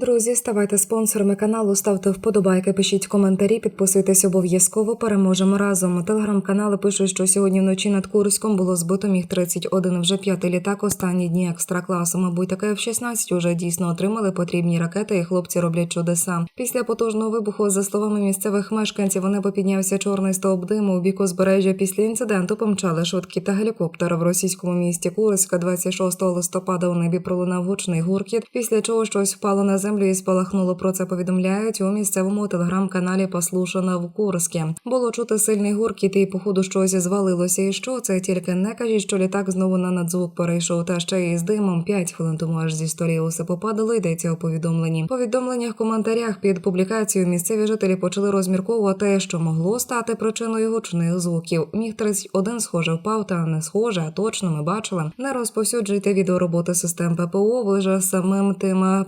Друзі, ставайте спонсорами каналу, ставте вподобайки, пишіть коментарі, підписуйтесь обов'язково. Переможемо разом. Телеграм-канали пишуть, що сьогодні вночі над Курськом було збито міг 31 вже п'ятий літак. Останні дні екстра класу. Мабуть, таке F-16 уже дійсно отримали потрібні ракети, і хлопці роблять чудеса. Після потужного вибуху, за словами місцевих мешканців, у небо піднявся чорний стовп диму у бік узбережжя. Після інциденту помчали швидкі та гелікоптери в російському місті Курська 26 листопада. У небі пролунав гучний гуркіт. Після чого щось впало на землю і спалахнуло. Про це повідомляють у місцевому телеграм-каналі Послушана в Курське. Було чути сильний гуркіт, і походу щось звалилося. І що це тільки не кажіть, що літак знову на надзвук перейшов. Та ще й з димом п'ять хвилин тому аж зі сторії усе попадало. Йдеться у повідомленні. Повідомленнях коментарях під публікацією місцеві жителі почали розмірковувати, що могло стати причиною гучних звуків. Міг 31 схоже впав, та не схоже, а точно ми бачили. Не розповсюджуйте відео роботи систем ППО. Ви ж самим тим е,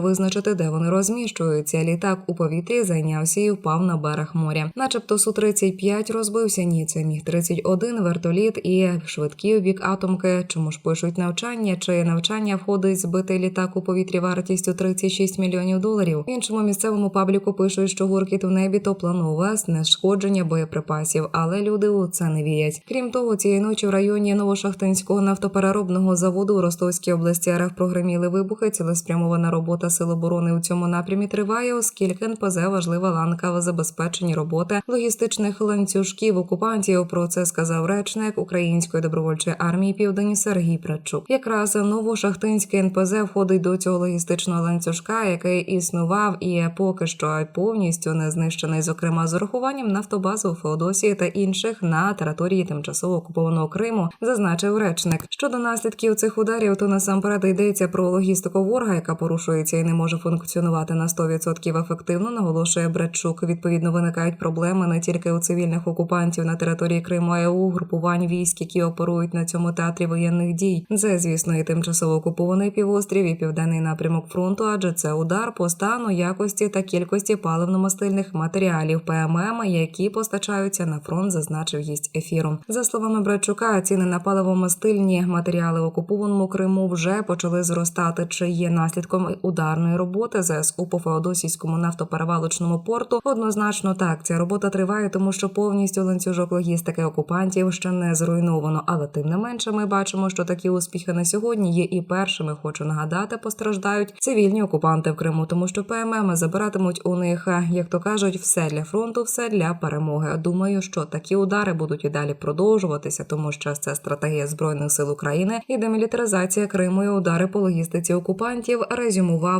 допомагаєте визначити, де вони розміщуються. Літак у повітрі зайнявся і впав на берег моря. Начебто су 35 розбився. Ні, це міг 31 вертоліт і швидкі у бік атомки. Чому ж пишуть навчання? Чи навчання входить збитий літак у повітрі вартістю 36 мільйонів доларів? В іншому місцевому пабліку пишуть, що гуркіт в небі то планове знешкодження боєприпасів, але люди у це не вірять. Крім того, цієї ночі в районі Новошахтинського нафтопереробного заводу у Ростовській області РФ прогреміли вибухи. Цілеспрямована робота сил оборони у цьому напрямі триває, оскільки НПЗ важлива ланка в забезпеченні роботи логістичних ланцюжків окупантів. Про це сказав речник Української добровольчої армії Південь Сергій Прачук. Якраз Новошахтинське НПЗ входить до цього логістичного ланцюжка, який існував і поки що повністю не знищений, зокрема з урахуванням нафтобази у Феодосії та інших на території тимчасово окупованого Криму, зазначив речник. Щодо наслідків цих ударів, то насамперед йдеться про логістику ворога, яка порушується і не може функціонувати на 100% ефективно. Наголошує Братчук. Відповідно, виникають проблеми не тільки у цивільних окупантів на території Криму, а й у групувань військ, які оперують на цьому театрі воєнних дій. Це, звісно, і тимчасово окупований півострів, і південний напрямок фронту, адже це удар по стану, якості та кількості паливно-мастильних матеріалів ПММ, які постачаються на фронт, зазначив гість ефіру. За словами Братчука, ціни на паливо-мастильні матеріали в окупованому Криму вже почали зростати. Чи є наслідком ударної роботи ЗСУ по Феодосійському нафтоперевалочному порту? Однозначно так. Ця робота триває, тому що повністю ланцюжок логістики окупантів ще не зруйновано. Але тим не менше, ми бачимо, що такі успіхи на сьогодні є і першими. Хочу нагадати, постраждають цивільні окупанти в Криму, тому що ПММ забиратимуть у них, як то кажуть, все для фронту, все для перемоги. Думаю, що такі удари будуть і далі продовжуватися, тому що це стратегія збройних сил України і демілітаризація Криму і удари по логістиці окупантів. Резюмував